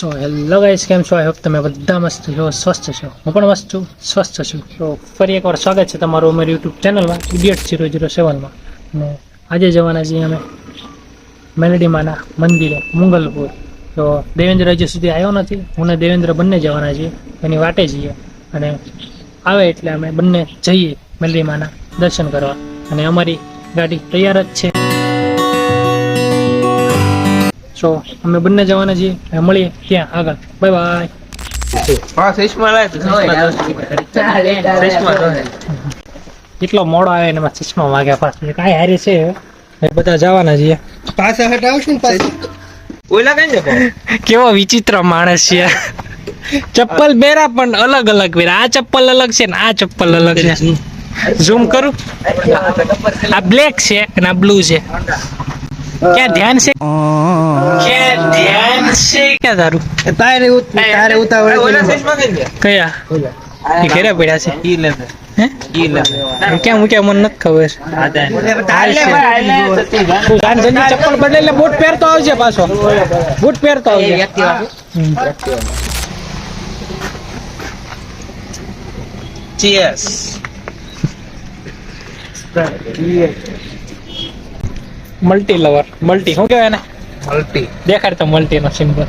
So hello guys કેમ છો? I hope તમે બધા મસ્ત છો, સ્વસ્થ છો. હું પણ મસ્ત છું, સ્વસ્થ છું. તો ફરી એકવાર સ્વાગત છે તમારું અમારી યુટ્યુબ ચેનલમાં ઇડિયટ ઝીરો ઝીરો સેવનમાં અને આજે જવાના છીએ અમે મેલેડીમાના મંદિરે, મુંગલપુર. તો દેવેન્દ્ર હજુ સુધી આવ્યો નથી. હું દેવેન્દ્ર બંને જવાના છીએ. એની વાટે જઈએ. અને આવે એટલે અમે બંને જઈએ મેલેડીમાના દર્શન કરવા. અને અમારી ગાડી તૈયાર જ છે. સો અમે બંને જવાના છીએ. મળીએ ત્યાં આગળ. બાય બાય હા લાય. એટલો મોડો આવે ને એમાં ચશ્મા માગ્યા પાછું. કાંઈ હારે છે. એ બધા જવાના છીએ. પાછા હટાવશું ને પાછું. ઓલા કઈ જતો કેવો વિચિત્ર માણસ છે. ચપ્પલ બેરા પણ અલગ અલગ પહેરા. આ ચપ્પલ અલગ છે ને આ ચપ્પલ અલગ છે. ઝૂમ કરું? આ બ્લેક છે અને આ બ્લુ છે. ક્યાં ધ્યાન છે ક્યાં ધ્યાન છે ક્યાં તારું તારે તારે ઉતાવળ કયા પડ્યા છે ઈ લે હે ઈ લે ક્યાં મૂક્યા મને નથી ખબર ચપ્પલ બદલે એટલે બૂટ પહેરતો આવજે પાછો બૂટ પહેરતો આવજે. ચીયર્સ મલ્ટી લવર મલ્ટી શું કહેવાય ને મલ્ટી દેખાડ તો મલ્ટી નો સિમ્બલ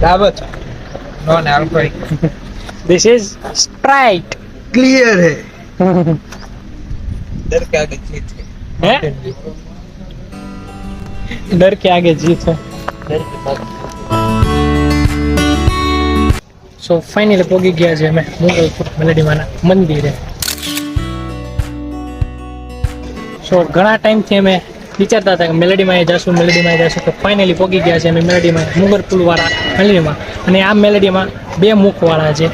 બરાબર છે. Non alcoholic this is Sprite clear હે. દર કે આગે જીત હે. ડર કે આગે જીત है સો ફાઇનલી પોગી ગયા છે અમે મુગલપુર મેલેડીમાના મંદિરે. સો ઘણા ટાઈમથી અમે વિચારતા હતા કે મેલેડીમાં જશું મેલેડીમાં જશું. તો ફાઇનલી પોગી ગયા છે અમે મેલેડીમાં મુગર પુલવાળા મેલેડીમાં અને આ મેલેડીમાં બે મુખવાળા છે.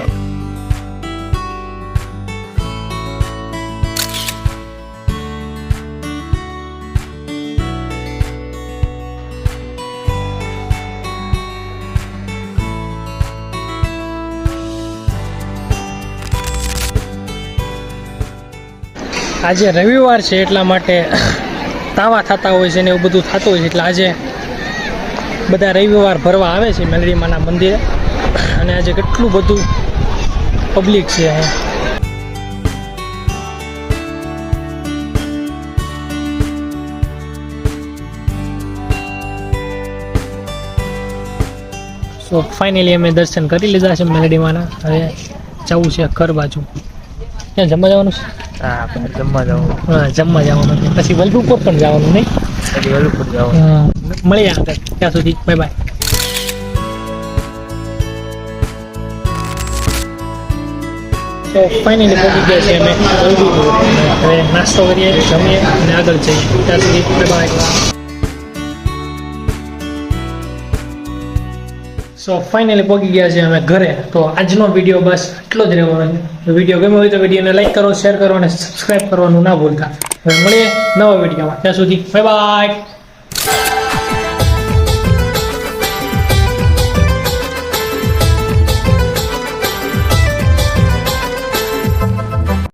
આજે રવિવાર છે એટલા માટે તાવા થતા હોય છે ને એવું બધું થતું હોય છે. એટલે આજે બધા રવિવાર ભરવા આવે છે મેલડીમાના મંદિરે. અને આજે કેટલું બધું પબ્લિક છે અહીંયા. સો ફાઇનલી અમે દર્શન કરી લીધા છે મેલડીમાના. હવે જવું છે ઘર બાજુ. ક્યાં જમવા જવાનું? છે હા આપણે જમવા જાવ હા જમવા જવાનું છે. પછી વલભીપુર પણ જવાનું નહીં? પછી વેલુપુર જવાનું. હા. મળીએ આગળ ત્યાં સુધી. Bye bye. તો ફાઇનલી પહોંચી ગયા છે અમે વલભીપુર. હવે નાસ્તો કરીએ જમીએ અને આગળ જઈએ. ત્યાં સુધી. Bye bye. સો ફાઇનલી પહોંચી ગયા છે અમે ઘરે. તો આજનો વીડિયો બસ એટલો જ રહેવાનો છે. વીડિયો ગમ્યો હોય તો વિડીયોને લાઈક કરો શેર કરો અને સબસ્ક્રાઇબ કરવાનું ના ભૂલતા. હવે મળીએ નવા વિડીયોમાં ત્યાં સુધી બાય બાય